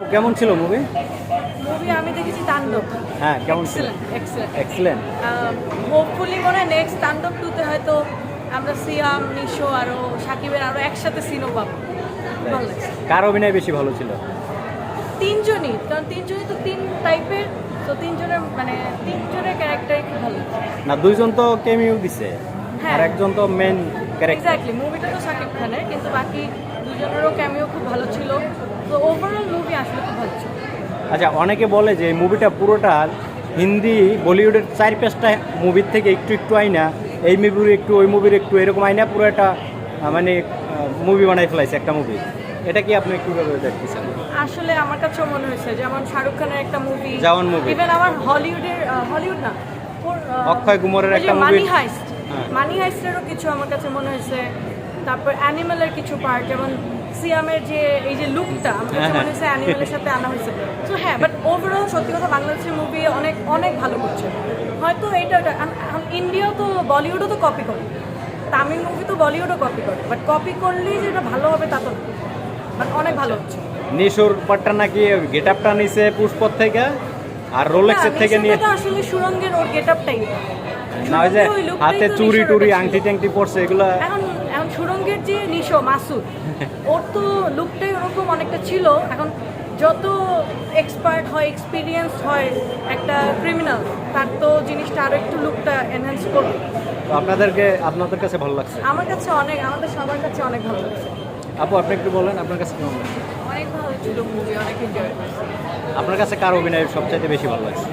কেমন ছিল movie movie আমি দেখেছি তাণ্ডব। হ্যাঁ কেমন ছিল? এক্সেলেন্ট হোপফুলি মনে হয় নেক্সট তাণ্ডব টুতে হয়তো আমরা সিয়াম নিশো আরও সাকিবের আরও একসাথে সিনও পাবো। কার অভিনয় বেশি ভালো ছিল? তিনজনই কারণ তিনজনই তো তিন টাইপের তো তিনজনের মানে তিনজনের ক্যারেক্টারই খুব ভালো। না দুইজন তো কেমিও দিছে হ্যাঁ। আর একজন তো মেন ক্যারেক্টার এক্স্যাক্টলি মুভিটা তো সাকিব খানের কিন্তু বাকি দুজনেরও ক্যামিও খুব ভালো ছিল তো ওভারঅল মুভি আসলে খুব ভালো ছিল আচ্ছা অনেকে বলে যে এই মুভিটা পুরোটা হিন্দি বলিউডের চার পাঁচটা মুভির থেকে একটু একটু আইনা। এই মুভির একটু ওই মুভির একটু এরকম আইনা পুরো একটা মানে মুভি বানাই ফেলাইছে একটা মুভি এটা কি আপনি কীভাবে দেখতেছেন? আসলে আমার কাছেও মনে হয়েছে যেমন শাহরুখ খানের একটা মুভি যেমন মুভি ইভেন আমার হলিউডের হলিউড না অক্ষয় কুমারের একটা মানি হাইস্ট হ্যাঁ। মানি হাইস্টেরও কিছু আমার কাছে মনে হয়েছে। তারপর অ্যানিমেলের কিছু পার্ট যেমন সিয়ামের যে এই যে লুকটা কাছে হ্যাঁ, মনে অ্যানিমেলের সাথে আনা হয়েছে। তো হ্যাঁ বাট ওভারঅল সত্যি কথা বাংলাদেশের মুভি অনেক অনেক ভালো করছে। হয়তো ওটা ইন্ডিয়াও তো বলিউডও তো কপি করে। তামিল মুভি তো বলিউডও কপি করে। বাট কপি করলেই যে এটা ভালো হবে তা তো বাট অনেক ভালো হচ্ছে। নিশোর পাটটা নাকি গেট আপটা নিছে পুষ্পর থেকে আর রোলেক্সের না, থেকে নিয়ে আসলে সুরঙ্গের ওর গেটআপটাই না ওই যে হাতে চুরি টুরি আংটি ট্যাংটি পরছে এগুলো এখন সুরঙ্গের যে নিশো মাসুদ ওর তো লুকটাই ওরকম অনেকটা ছিল। এখন যত এক্সপার্ট হয় এক্সপিরিয়েন্স হয় একটা ক্রিমিনাল তার তো জিনিসটা আরও একটু লুকটা এনহ্যান্স করবে। তো আপনাদেরকে আপনাদের কাছে ভালো লাগছে? আমার কাছে অনেক আমাদের সবার কাছে অনেক ভালো লাগছে। আপু আপনি একটু বলেন আপনার কাছে কেমন লাগছে? অনেক ভালো ছিল মুভি অনেক এনজয় আপনার কাছে কার অভিনয় সবচাইতে বেশি ভালো লাগছে?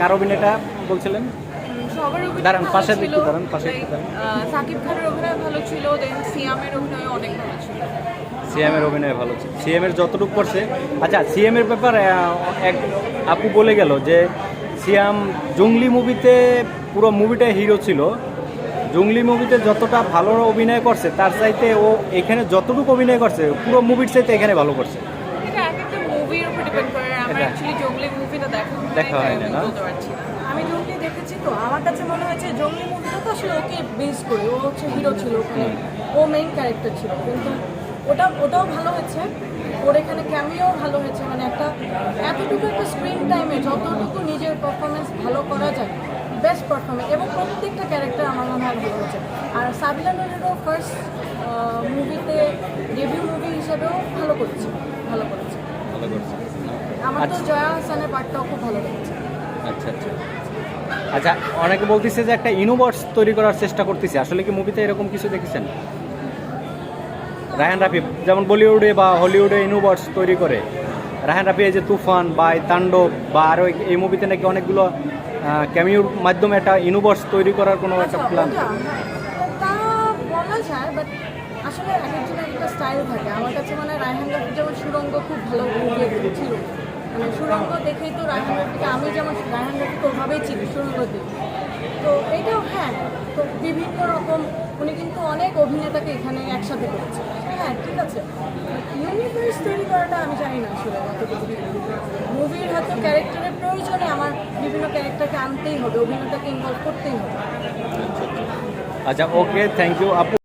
কার অভিনয়টা বলছিলেন? দাঁড়ান, পাশে। একটু দাঁড়ান, পাশে সাকিব খানের অভিনয় ভালো ছিল দেন সিয়ামের অভিনয় অনেক ভালো ছিল। সিএম অভিনয় ভালো ছিল। সিএম যতটুকু করছে আচ্ছা সিএম এর ব্যাপারে এক আপু বলে গেল যে সিয়াম জঙ্গলি মুভিতে পুরো মুভিটা হিরো ছিল। জঙ্গলি মুভিতে যতটা ভালো অভিনয় করছে তার চাইতে ও এখানে যতটুকু অভিনয় করছে পুরো মুভির চাইতে এখানে ভালো করছে। দেখা হয় না? আমি জঙ্গলি দেখেছি তো আমার কাছে মনে হয়েছে জঙ্গলি মুভিটা তো আসলে ওকে বেস করে ও হচ্ছে হিরো ছিল ও মেইন ক্যারেক্টার ছিল কিন্তু ওটা ওটাও ভালো হয়েছে। ওর এখানে ক্যামিও ভালো হয়েছে মানে একটা এতটুকু একটা স্ক্রিন টাইমে যতটুকু নিজের পারফরমেন্স ভালো করা যায় বেস্ট পারফরমেন্স এবং প্রত্যেকটা ক্যারেক্টার আমার মনে হয় ভালো হয়েছে। আর সাবিলা নুরেরও ফার্স্ট মুভিতে ডেবিউ মুভি হিসেবেও ভালো করেছে ভালো করেছে। আমার তো আচ্ছা। জয়া হাসানের পার্টটাও খুব ভালো লেগেছে। আচ্ছা আচ্ছা। আচ্ছা অনেকে বলতেছে যে একটা ইনোভার্স তৈরি করার চেষ্টা করতেছে। আসলে কি মুভিতে এরকম কিছু দেখেছেন? রায়হান রাফি যেমন বলিউডে বা হলিউডে ইনোভার্স তৈরি করে। রায়হান রাফি এই যে তুফান বা এই তাণ্ডব বা আরও এই মুভিতে নাকি অনেকগুলো ক্যামিওর মাধ্যমে একটা ইনোভার্স তৈরি করার কোনো একটা আচ্ছা, প্ল্যান তা বলা যায় বাট আসলে এক একজনের একটা স্টাইল থাকে। আমার কাছে মানে রায়হান যেমন সুরঙ্গ খুব ভালো ছিল মানে সুরঙ্গ দেখেই তো রায়হান রাফিকে আমি যেমন রায়হান রাফিকে ওভাবেই চিনি সুরঙ্গ দেখে তো এইটাও হ্যাঁ তো বিভিন্ন রকম উনি কিন্তু অনেক অভিনেতাকে এখানে একসাথে করেছে হ্যাঁ ঠিক আছে। ইউনিভার্স তৈরি করাটা আমি জানি না আসলে মুভির হয়তো ক্যারেক্টারের প্রয়োজনে বিভিন্ন ক্যারেক্টারকে আনতেই হবে অভিনেতাকে ইনভলভ করতেই হবে। আচ্ছা ওকে থ্যাংক ইউ আপু।